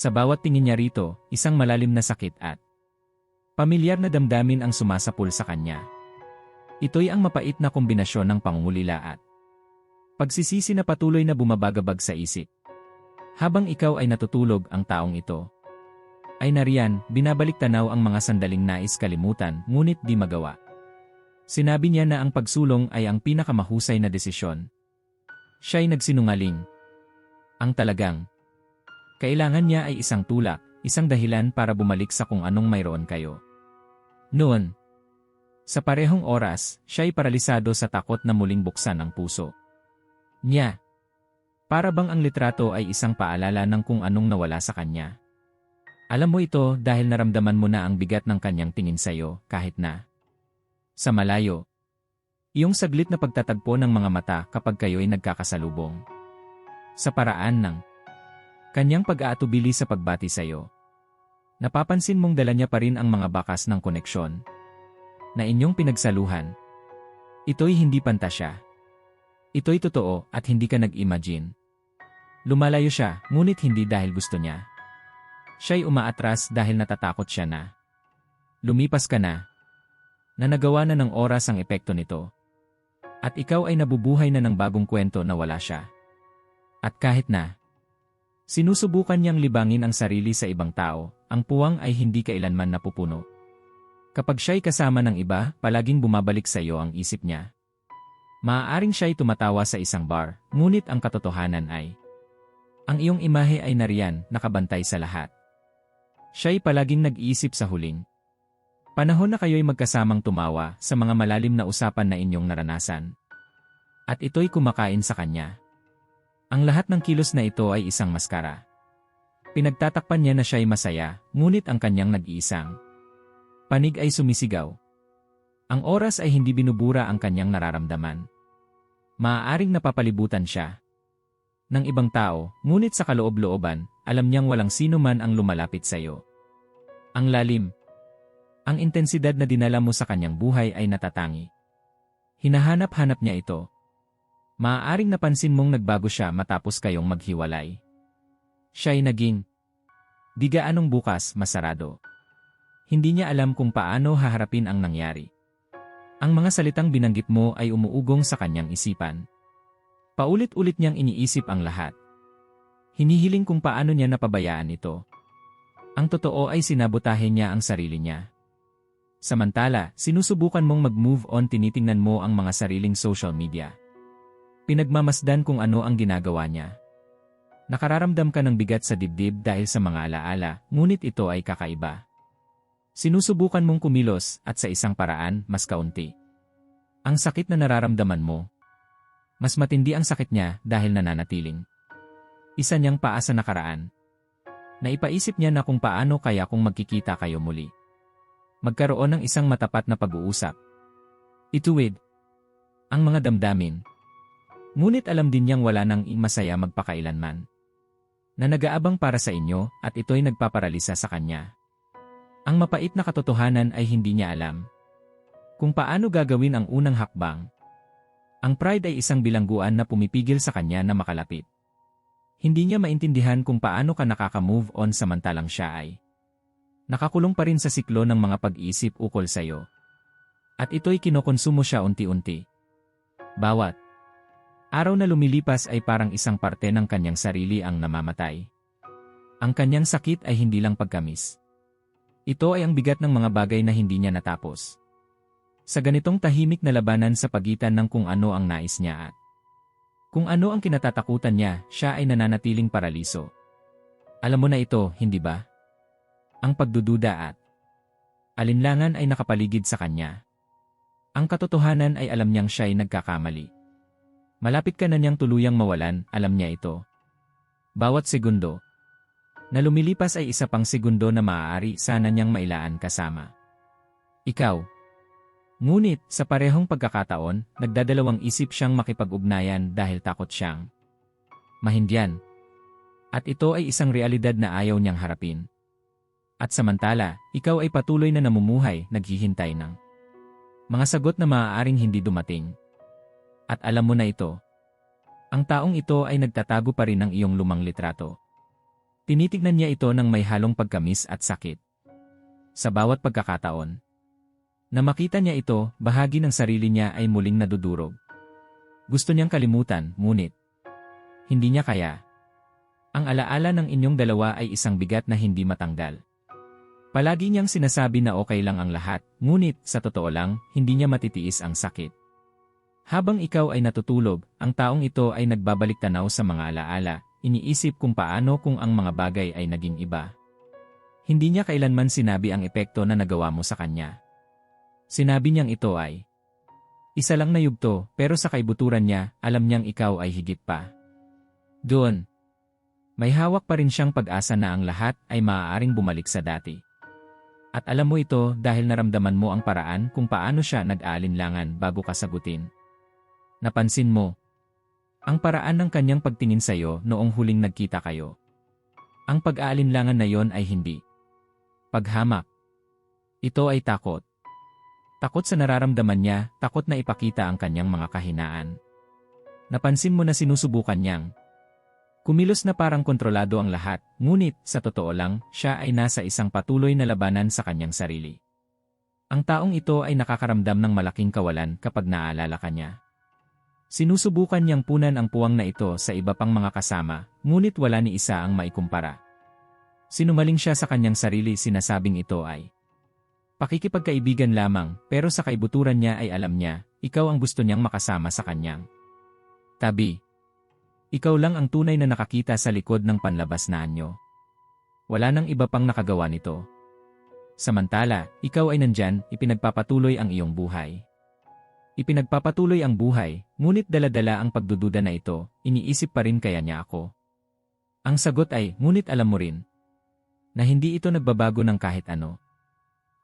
Sa bawat tingin niya rito, isang malalim na sakit at pamilyar na damdamin ang sumasapul sa kanya. Ito'y ang mapait na kombinasyon ng pangungulila at pagsisisi na patuloy na bumabagabag sa isip. Habang ikaw ay natutulog ang taong ito, ay nariyan, binabalik tanaw ang mga sandaling nais kalimutan ngunit di magawa. Sinabi niya na ang pagsulong ay ang pinakamahusay na desisyon. Siya'y nagsinungaling. Ang talagang. Kailangan niya ay isang tulak, isang dahilan para bumalik sa kung anong mayroon kayo. Noon, sa parehong oras, siya'y paralisado sa takot na muling buksan ang puso. Niya. Para bang ang litrato ay isang paalala ng kung anong nawala sa kanya. Alam mo ito dahil naramdaman mo na ang bigat ng kanyang tingin sa'yo kahit na. Sa malayo. Iyong saglit na pagtatagpo ng mga mata kapag kayo'y nagkakasalubong. Sa paraan ng kanyang pag-aatubili sa pagbati sa'yo. Napapansin mong dala niya pa rin ang mga bakas ng koneksyon na inyong pinagsaluhan. Ito'y hindi pantasya. Ito'y totoo at hindi ka nag-imagine. Lumalayo siya, ngunit hindi dahil gusto niya. Siya'y umaatras dahil natatakot siya na. Lumipas ka na. Na nagawa na ng oras ang epekto nito. At ikaw ay nabubuhay na ng bagong kwento na wala siya. At kahit na, sinusubukan niyang libangin ang sarili sa ibang tao, ang puwang ay hindi kailanman napupuno. Kapag siya'y kasama ng iba, palaging bumabalik sa iyo ang isip niya. Maaaring siya'y tumatawa sa isang bar, ngunit ang katotohanan ay ang iyong imahe ay nariyan, nakabantay sa lahat. Siya'y palaging nag-iisip sa huling. Panahon na kayo'y magkasamang tumawa sa mga malalim na usapan na inyong naranasan. At ito'y kumakain sa kanya. Ang lahat ng kilos na ito ay isang maskara. Pinagtatakpan niya na siya'y masaya, ngunit ang kanyang nag-iisang. Panig ay sumisigaw. Ang oras ay hindi binubura ang kanyang nararamdaman. Maaaring napapalibutan siya ng ibang tao, ngunit sa kaloob-looban, alam niyang walang sino man ang lumalapit sa iyo. Ang lalim. Ang intensidad na dinala mo sa kanyang buhay ay natatangi. Hinahanap-hanap niya ito. Maaaring napansin mong nagbago siya matapos kayong maghiwalay. Siya'y naging di gaanong bukas masarado. Hindi niya alam kung paano haharapin ang nangyari. Ang mga salitang binanggit mo ay umuugong sa kanyang isipan. Paulit-ulit niyang iniisip ang lahat. Hinihiling kung paano niya napabayaan ito. Ang totoo ay sinabotahe niya ang sarili niya. Samantala, sinusubukan mong mag-move on tinitingnan mo ang mga sariling social media. Pinagmamasdan kung ano ang ginagawa niya. Nakararamdam ka ng bigat sa dibdib dahil sa mga alaala, ngunit ito ay kakaiba. Sinusubukan mong kumilos at sa isang paraan, mas kaunti. Ang sakit na nararamdaman mo. Mas matindi ang sakit niya dahil nananatiling. Isa niyang paa sa nakaraan. Naipaisip niya na kung paano kaya kung magkikita kayo muli. Magkaroon ng isang matapat na pag-uusap. Ituwid. Ang mga damdamin. Ngunit alam din niyang wala nang masaya magpakailanman. Na nag-aabang para sa inyo at ito'y nagpaparalisa sa kanya. Ang mapait na katotohanan ay hindi niya alam. Kung paano gagawin ang unang hakbang. Ang pride ay isang bilangguan na pumipigil sa kanya na makalapit. Hindi niya maintindihan kung paano ka nakaka-move on samantalang siya ay nakakulong pa rin sa siklo ng mga pag-iisip ukol sa iyo. At ito'y kinokonsumo siya unti-unti. Bawat araw na lumilipas ay parang isang parte ng kanyang sarili ang namamatay. Ang kanyang sakit ay hindi lang pagkamis. Ito ay ang bigat ng mga bagay na hindi niya natapos. Sa ganitong tahimik na labanan sa pagitan ng kung ano ang nais niya at kung ano ang kinatatakutan niya, siya ay nananatiling paraliso. Alam mo na ito, hindi ba? Ang pagdududa at alinlangan ay nakapaligid sa kanya. Ang katotohanan ay alam niyang siya ay nagkakamali. Malapit ka na niyang tuluyang mawalan, alam niya ito. Bawat segundo, na lumilipas ay isa pang segundo na maaari sana niyang mailaan kasama. Ikaw. Ngunit, sa parehong pagkakataon, nagdadalawang isip siyang makipag-ugnayan dahil takot siyang mahindyan. At ito ay isang realidad na ayaw niyang harapin. At samantala, ikaw ay patuloy na namumuhay, naghihintay ng mga sagot na maaaring hindi dumating. At alam mo na ito. Ang taong ito ay nagtatago pa rin ng iyong lumang litrato. Tinitignan niya ito ng may halong pagkamis at sakit. Sa bawat pagkakataon, na makita niya ito, bahagi ng sarili niya ay muling nadudurog. Gusto niyang kalimutan, ngunit hindi niya kaya. Ang alaala ng inyong dalawa ay isang bigat na hindi matanggal. Palagi niyang sinasabi na okay lang ang lahat, ngunit sa totoo lang, hindi niya matitiis ang sakit. Habang ikaw ay natutulog, ang taong ito ay nagbabalik tanaw sa mga alaala, iniisip kung paano kung ang mga bagay ay naging iba. Hindi niya kailanman sinabi ang epekto na nagawa mo sa kanya. Sinabi niyang ito ay, isa lang na yugto, pero sa kaibuturan niya, alam niyang ikaw ay higit pa. Doon, may hawak pa rin siyang pag-asa na ang lahat ay maaaring bumalik sa dati. At alam mo ito dahil naramdaman mo ang paraan kung paano siya nag-aalinlangan bago ka sagutin. Napansin mo, ang paraan ng kanyang pagtingin sa'yo noong huling nagkita kayo. Ang pag-aalinlangan na yon ay hindi. Paghamak. Ito ay takot. Takot sa nararamdaman niya, takot na ipakita ang kanyang mga kahinaan. Napansin mo na sinusubukan niyang. Kumilos na parang kontrolado ang lahat, ngunit sa totoo lang, siya ay nasa isang patuloy na labanan sa kanyang sarili. Ang taong ito ay nakakaramdam ng malaking kawalan kapag naaalala ka niya. Sinusubukan niyang punan ang puwang na ito sa iba pang mga kasama, ngunit wala ni isa ang maikumpara. Sinumaling siya sa kanyang sarili sinasabing ito ay pakikipagkaibigan lamang pero sa kaibuturan niya ay alam niya, ikaw ang gusto niyang makasama sa kanyang tabi. Ikaw lang ang tunay na nakakita sa likod ng panlabas na anyo. Wala nang iba pang nakagawa nito. Samantala, ikaw ay nandyan, ipinagpapatuloy ang iyong buhay. Ipinagpapatuloy ang buhay, ngunit daladala ang pagdududa na ito, iniisip pa rin kaya niya ako. Ang sagot ay, ngunit alam mo rin, na hindi ito nagbabago ng kahit ano.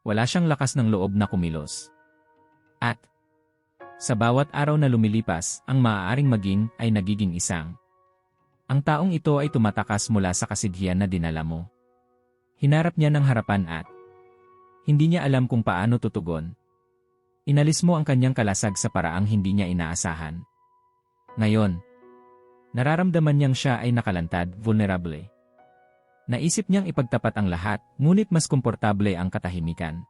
Wala siyang lakas ng loob na kumilos. At, sa bawat araw na lumilipas, ang maaaring maging ay nagiging isang. Ang taong ito ay tumatakas mula sa kasidhiyan na dinala mo. Hinarap niya ng harapan at hindi niya alam kung paano tutugon. Inalis mo ang kanyang kalasag sa paraang hindi niya inaasahan. Ngayon, nararamdaman niyang siya ay nakalantad, vulnerable. Naisip niyang ipagtapat ang lahat, ngunit mas komportable ang katahimikan.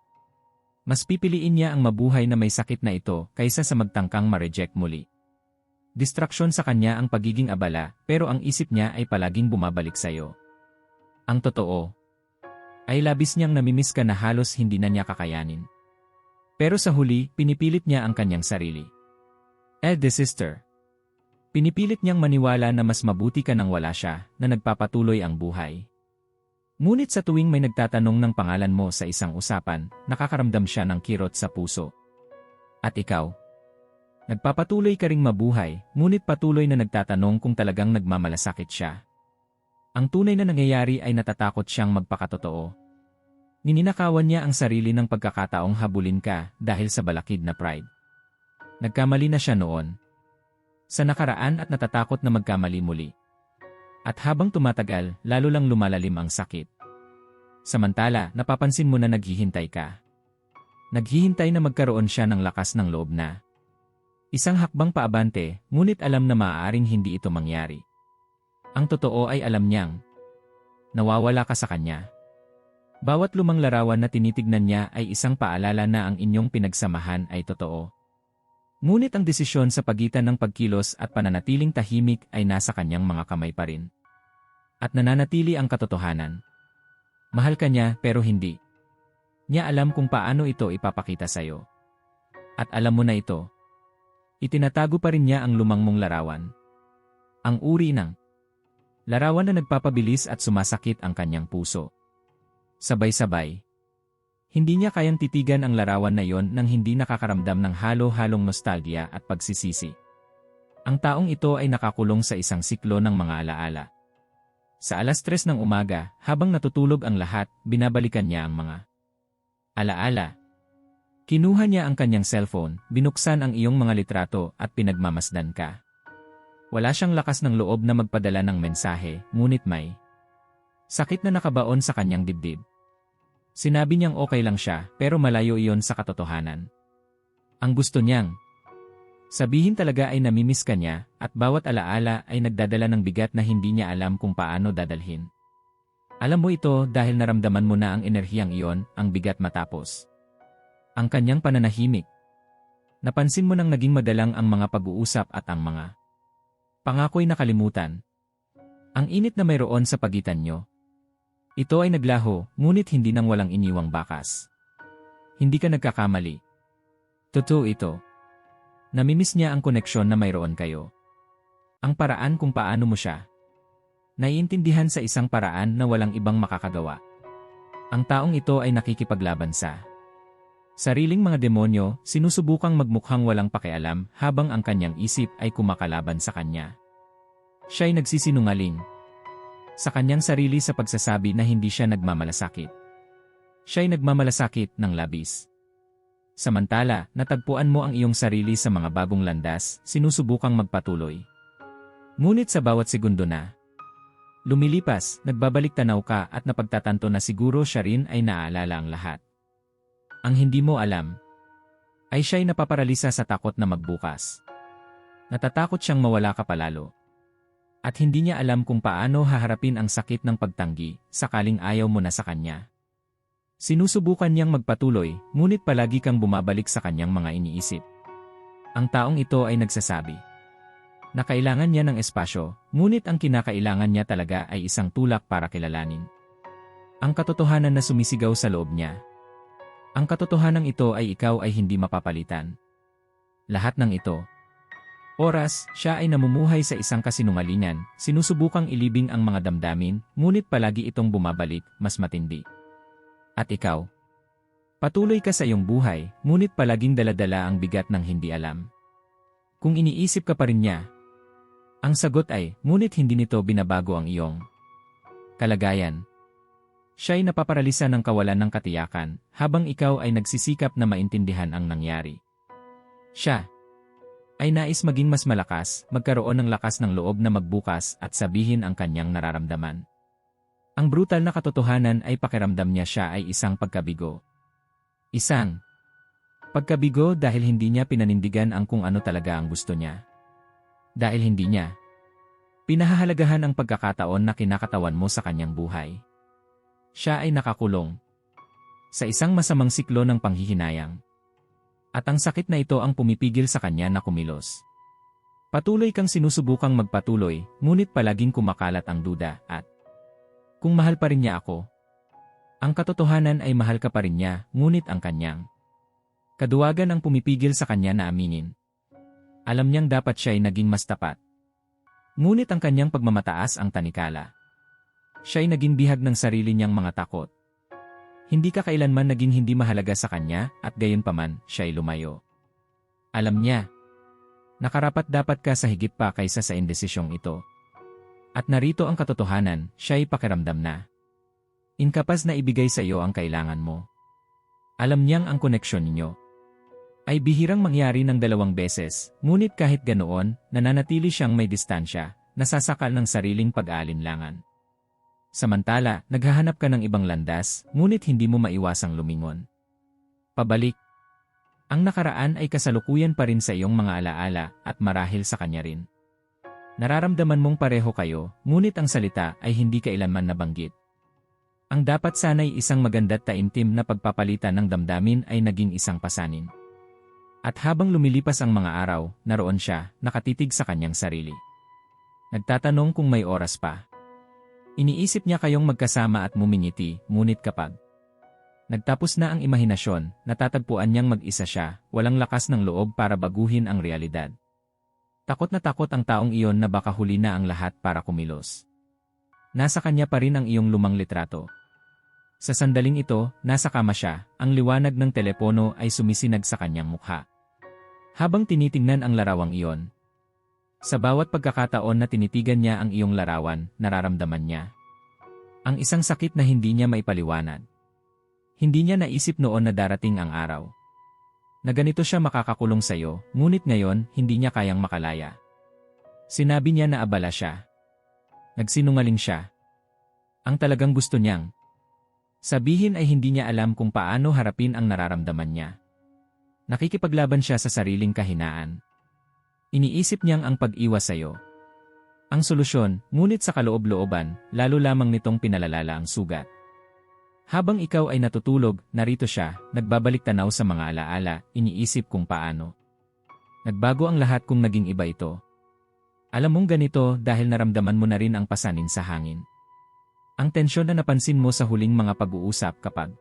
Mas pipiliin niya ang mabuhay na may sakit na ito kaysa sa magtangkang ma-reject muli. Distraksyon sa kanya ang pagiging abala, pero ang isip niya ay palaging bumabalik sa iyo. Ang totoo, ay labis niyang namimiss ka na halos hindi na niya kakayanin. Pero sa huli, pinipilit niya ang kanyang sarili. Ed the sister. Pinipilit niyang maniwala na mas mabuti ka nang wala siya, na nagpapatuloy ang buhay. Ngunit sa tuwing may nagtatanong ng pangalan mo sa isang usapan, nakakaramdam siya ng kirot sa puso. At ikaw? Nagpapatuloy ka ring mabuhay, ngunit patuloy na nagtatanong kung talagang nagmamalasakit siya. Ang tunay na nangyayari ay natatakot siyang magpakatotoo, Nininakawan niya ang sarili ng pagkakataong habulin ka dahil sa balakid na pride. Nagkamali na siya noon. Sa nakaraan at natatakot na magkamali muli. At habang tumatagal, lalo lang lumalalim ang sakit. Samantala, napapansin mo na naghihintay ka. Naghihintay na magkaroon siya ng lakas ng loob na. Isang hakbang paabante, ngunit alam na maaaring hindi ito mangyari. Ang totoo ay alam niyang nawawala ka sa kanya. Bawat lumang larawan na tinitignan niya ay isang paalala na ang inyong pinagsamahan ay totoo. Ngunit ang desisyon sa pagitan ng pagkilos at pananatiling tahimik ay nasa kanyang mga kamay pa rin. At nananatili ang katotohanan. Mahal ka niya pero hindi. Niya alam kung paano ito ipapakita sa'yo. At alam mo na ito. Itinatago pa rin niya ang lumang mong larawan. Ang uri ng larawan na nagpapabilis at sumasakit ang kanyang puso. Sabay-sabay. Hindi niya kayang titigan ang larawan na yon nang hindi nakakaramdam ng halo-halong nostalgia at pagsisisi. Ang taong ito ay nakakulong sa isang siklo ng mga alaala. Sa alas tres ng umaga, habang natutulog ang lahat, binabalikan niya ang mga alaala. Kinuha niya ang kanyang cellphone, binuksan ang iyong mga litrato at pinagmamasdan ka. Wala siyang lakas ng loob na magpadala ng mensahe, ngunit may Sakit na nakabaon sa kanyang dibdib. Sinabi niyang okay lang siya pero malayo iyon sa katotohanan. Ang gusto niyang sabihin talaga ay namimiss ka niya at bawat alaala ay nagdadala ng bigat na hindi niya alam kung paano dadalhin. Alam mo ito dahil naramdaman mo na ang enerhiyang iyon, ang bigat matapos. Ang kanyang pananahimik. Napansin mo nang naging madalang ang mga pag-uusap at ang mga pangako'y nakalimutan. Ang init na mayroon sa pagitan nyo. Ito ay naglaho, ngunit hindi nang walang iniwang bakas. Hindi ka nagkakamali. Totoo ito. Namimiss niya ang koneksyon na mayroon kayo. Ang paraan kung paano mo siya. Naiintindihan sa isang paraan na walang ibang makakagawa. Ang taong ito ay nakikipaglaban sa sariling mga demonyo, sinusubukang magmukhang walang pakialam habang ang kanyang isip ay kumakalaban sa kanya. Siya'y nagsisinungaling sa kanyang sarili sa pagsasabi na hindi siya nagmamalasakit. Siya'y nagmamalasakit ng labis. Samantala, natagpuan mo ang iyong sarili sa mga bagong landas, sinusubukang magpatuloy. Ngunit sa bawat segundo na, lumilipas, nagbabalik tanaw ka at napagtatanto na siguro siya rin ay naaalala ang lahat. Ang hindi mo alam, ay siya'y napaparalisa sa takot na magbukas. Natatakot siyang mawala ka palalo. At hindi niya alam kung paano haharapin ang sakit ng pagtanggi, sakaling ayaw mo na sa kanya. Sinusubukan niyang magpatuloy, ngunit palagi kang bumabalik sa kanyang mga iniisip. Ang taong ito ay nagsasabi, na kailangan niya ng espasyo, ngunit ang kinakailangan niya talaga ay isang tulak para kilalanin. Ang katotohanan na sumisigaw sa loob niya. Ang katotohanan ito ay ikaw ay hindi mapapalitan. Lahat ng ito. Oras, siya ay namumuhay sa isang kasinungalingan, sinusubukang ilibing ang mga damdamin, ngunit palagi itong bumabalik, mas matindi. At ikaw? Patuloy ka sa iyong buhay, ngunit palaging daladala ang bigat ng hindi alam. Kung iniisip ka pa rin niya, ang sagot ay, ngunit hindi nito binabago ang iyong kalagayan. Siya'y napaparalisa ng kawalan ng katiyakan, habang ikaw ay nagsisikap na maintindihan ang nangyari. Siya ay nais maging mas malakas, magkaroon ng lakas ng loob na magbukas at sabihin ang kanyang nararamdaman. Ang brutal na katotohanan ay pakiramdam niya siya ay isang pagkabigo. Isang pagkabigo dahil hindi niya pinanindigan ang kung ano talaga ang gusto niya dahil hindi niya pinahahalagahan ang pagkakataon na kinakatawan mo sa kanyang buhay. Siya ay nakakulong sa isang masamang siklo ng panghihinayang. At ang sakit na ito ang pumipigil sa kanya na kumilos. Patuloy kang sinusubukang magpatuloy, ngunit palaging kumakalat ang duda at kung mahal pa rin niya ako, ang katotohanan ay mahal ka pa rin niya, ngunit ang kanyang kaduwagan ang pumipigil sa kanya na aminin alam niyang dapat siya ay naging mas tapat. Ngunit ang kanyang pagmamataas ang tanikala. Siya ay naging bihag ng sarili niyang mga takot. Hindi ka kailanman naging hindi mahalaga sa kanya at gayon paman siya ay lumayo. Alam niya, nakarapat dapat ka sa higit pa kaysa sa indesisyong ito. At narito ang katotohanan, siya ay pakiramdam na. Inkapas na ibigay sa iyo ang kailangan mo. Alam niyang ang koneksyon ninyo ay bihirang mangyari ng dalawang beses, ngunit kahit ganoon, nananatili siyang may distansya, nasasakal ng sariling pag-aalinlangan. Samantala, naghahanap ka ng ibang landas, ngunit hindi mo maiwasang lumingon. Pabalik. Ang nakaraan ay kasalukuyan pa rin sa iyong mga alaala at marahil sa kanya rin. Nararamdaman mong pareho kayo, ngunit ang salita ay hindi kailanman nabanggit. Ang dapat sana'y isang maganda't taimtim na pagpapalitan ng damdamin ay naging isang pasanin. At habang lumilipas ang mga araw, naroon siya, nakatitig sa kanyang sarili. Nagtatanong kung may oras pa. Iniisip niya kayong magkasama at mumingiti, ngunit kapag nagtapos na ang imahinasyon, natatagpuan niyang mag-isa siya, walang lakas ng loob para baguhin ang realidad. Takot na takot ang taong iyon na baka huli na ang lahat para kumilos. Nasa kanya pa rin ang iyong lumang litrato, sa sandaling ito, nasa kama siya, ang liwanag ng telepono ay sumisinag sa kanyang mukha. Habang tinitingnan ang larawang iyon, sa bawat pagkakataon na tinitigan niya ang iyong larawan, nararamdaman niya. Ang isang sakit na hindi niya maipaliwanag. Hindi niya naisip noon na darating ang araw. Na ganito siya makakakulong sa iyo, ngunit ngayon, hindi niya kayang makalaya. Sinabi niya na abala siya. Nagsinungaling siya. Ang talagang gusto niyang. Sabihin ay hindi niya alam kung paano harapin ang nararamdaman niya. Nakikipaglaban siya sa sariling kahinaan. Iniisip niyang ang pag-iwas sa iyo Ang solusyon, ngunit sa kaloob-looban, lalo lamang nitong pinalalala ang sugat. Habang ikaw ay natutulog, narito siya, nagbabalik tanaw sa mga alaala, iniisip kung paano. Nagbago ang lahat kung naging iba ito. Alam mong ganito dahil naramdaman mo na rin ang pasanin sa hangin. Ang tensyon na napansin mo sa huling mga pag-uusap kapag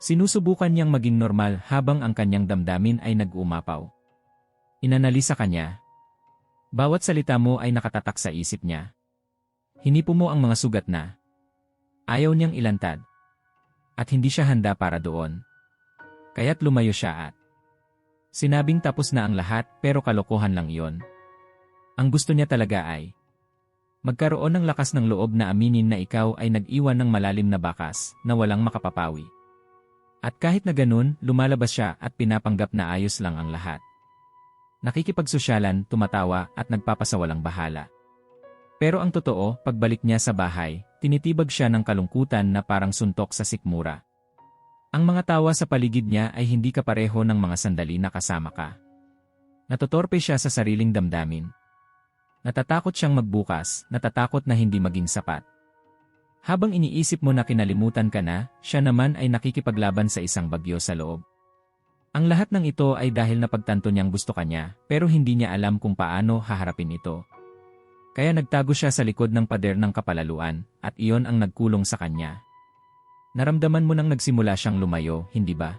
sinusubukan niyang maging normal habang ang kanyang damdamin ay nag-umapaw. Inanalisa kanya. Bawat salita mo ay nakatatak sa isip niya. Hinipo mo ang mga sugat na. Ayaw niyang ilantad. At hindi siya handa para doon. Kaya't lumayo siya at Sinabing tapos na ang lahat pero kalokohan lang iyon. Ang gusto niya talaga ay magkaroon ng lakas ng loob na aminin na ikaw ay nag-iwan ng malalim na bakas na walang makapapawi. At kahit na ganun, lumalabas siya at pinapanggap na ayos lang ang lahat. Nakikipagsosyalan, tumatawa at nagpapasawalang bahala. Pero ang totoo, pagbalik niya sa bahay, tinitibag siya ng kalungkutan na parang suntok sa sikmura. Ang mga tawa sa paligid niya ay hindi kapareho ng mga sandali na kasama ka. Natotorpe siya sa sariling damdamin. Natatakot siyang magbukas, natatakot na hindi maging sapat. Habang iniisip mo na kinalimutan ka na, siya naman ay nakikipaglaban sa isang bagyo sa loob. Ang lahat ng ito ay dahil napagtanto niyang gusto kanya, pero hindi niya alam kung paano haharapin ito. Kaya nagtago siya sa likod ng pader ng kapalaluan, at iyon ang nagkulong sa kanya. Naramdaman mo nang nagsimula siyang lumayo, hindi ba?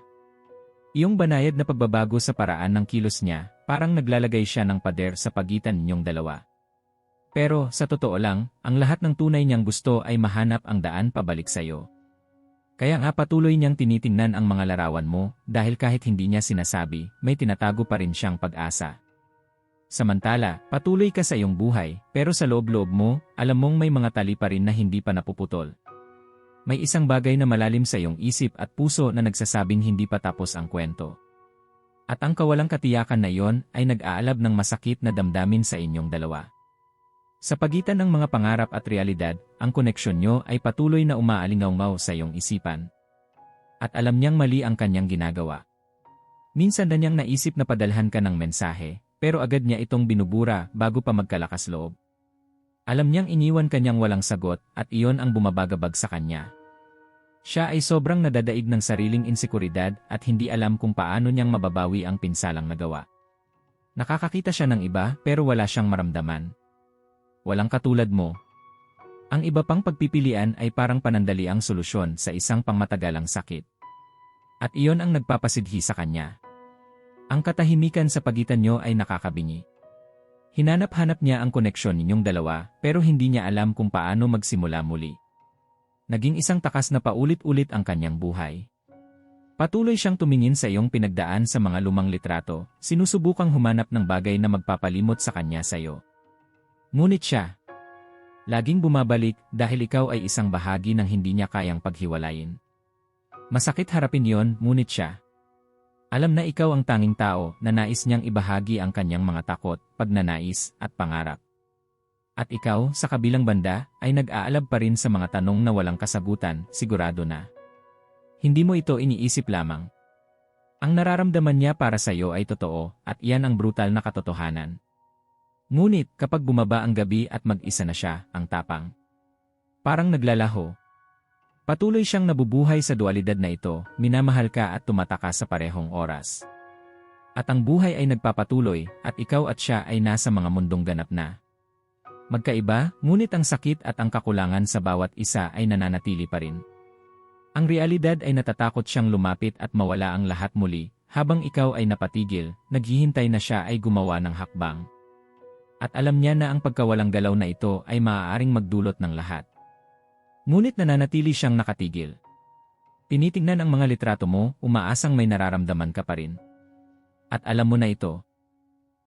Iyong banayad na pagbabago sa paraan ng kilos niya, parang naglalagay siya ng pader sa pagitan ninyong dalawa. Pero, sa totoo lang, ang lahat ng tunay niyang gusto ay mahanap ang daan pabalik sa iyo. Kaya nga patuloy niyang tinitingnan ang mga larawan mo dahil kahit hindi niya sinasabi, may tinatago pa rin siyang pag-asa. Samantala, patuloy ka sa iyong buhay, pero sa loob-loob mo, alam mong may mga tali pa rin na hindi pa napuputol. May isang bagay na malalim sa iyong isip at puso na nagsasabing hindi pa tapos ang kwento. At ang kawalang katiyakan na iyon ay nag-aalab ng masakit na damdamin sa inyong dalawa. Sa pagitan ng mga pangarap at realidad, ang koneksyon nyo ay patuloy na umaalingaw sa iyong isipan. At alam niyang mali ang kanyang ginagawa. Minsan na niyang naisip na padalhan ka ng mensahe, pero agad niya itong binubura bago pa magkalakas loob. Alam niyang iniwan kanyang walang sagot at iyon ang bumabagabag sa kanya. Siya ay sobrang nadadaig ng sariling insekuridad at hindi alam kung paano niyang mababawi ang pinsalang nagawa. Nakakakita siya ng iba pero wala siyang maramdaman. Walang katulad mo. Ang iba pang pagpipilian ay parang panandali ang solusyon sa isang pangmatagalang sakit. At iyon ang nagpapasidhi sa kanya. Ang katahimikan sa pagitan niyo ay nakakabingi. Hinanap-hanap niya ang koneksyon ninyong dalawa pero hindi niya alam kung paano magsimula muli. Naging isang takas na paulit-ulit ang kanyang buhay. Patuloy siyang tumingin sa iyong pinagdaan sa mga lumang litrato, sinusubukang humanap ng bagay na magpapalimot sa kanya sa iyo. Ngunit siya, laging bumabalik dahil ikaw ay isang bahagi ng hindi niya kayang paghiwalayin. Masakit harapin yon, ngunit siya, alam na ikaw ang tanging tao na nais niyang ibahagi ang kanyang mga takot, pagnanais, at pangarap. At ikaw, sa kabilang banda, ay nag-aalab pa rin sa mga tanong na walang kasagutan, sigurado na. Hindi mo ito iniisip lamang. Ang nararamdaman niya para sa iyo ay totoo, at iyan ang brutal na katotohanan. Ngunit, kapag bumaba ang gabi at mag-isa na siya, ang tapang. Parang naglalaho, Patuloy siyang nabubuhay sa dualidad na ito, minamahal ka at tumataka sa parehong oras. At ang buhay ay nagpapatuloy, at ikaw at siya ay nasa mga mundong ganap na. Magkaiba, ngunit ang sakit at ang kakulangan sa bawat isa ay nananatili pa rin. Ang realidad ay natatakot siyang lumapit at mawala ang lahat muli, habang ikaw ay napatigil, naghihintay na siya ay gumawa ng hakbang. At alam niya na ang pagkawalang galaw na ito ay maaaring magdulot ng lahat. Ngunit nananatili siyang nakatigil. Tinitingnan ang mga litrato mo, umaasang may nararamdaman ka pa rin. At alam mo na ito.